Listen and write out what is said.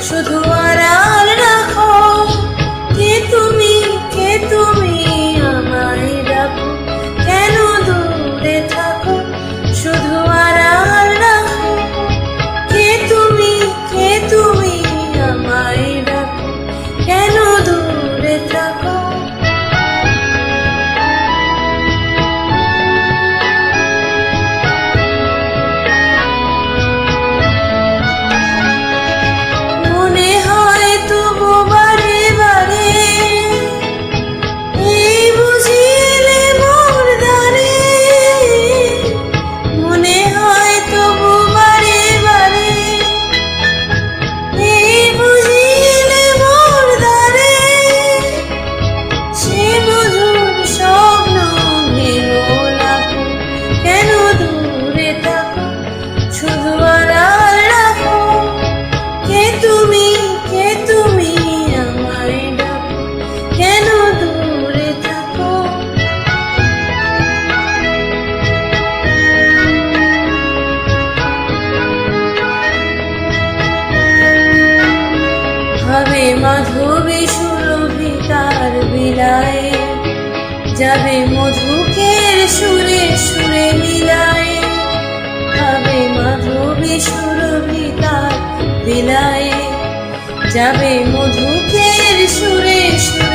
শুধু আর হবে মাধবী সুরভি তার বিলায় যাবে মধুকের সুরে সুরে মিলায় হবে মাধবী সুরভি তার বিলায় যাবে মধুকের সুরে সুরে